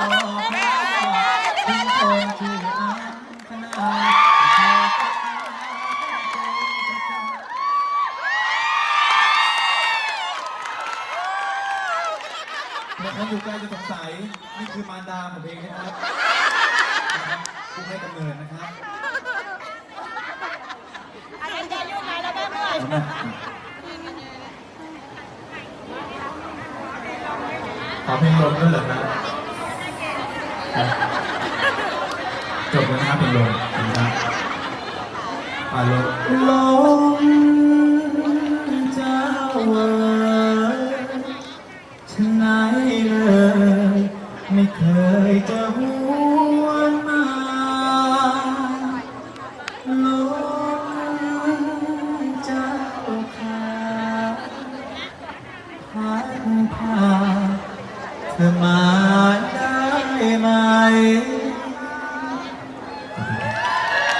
ออกแม่ถึที่อยู่ใกล้จะสงสัย นี่คือมารดาของเองนะครับผู้ให้กำเนิดนะครับ อาจารย์จะยุ่งไหนแล้วแม่เมื่อยขอเพลงลมด้วยเหรอครับ จบแล้วนะครับเพลงลมนะครับอ่าลมลมเจ้าเอ๋ยฉันไหนเลย ไม่เคยจะหวนมาลมเจ้าค่ะพัดพาเธอมา ได้ไหม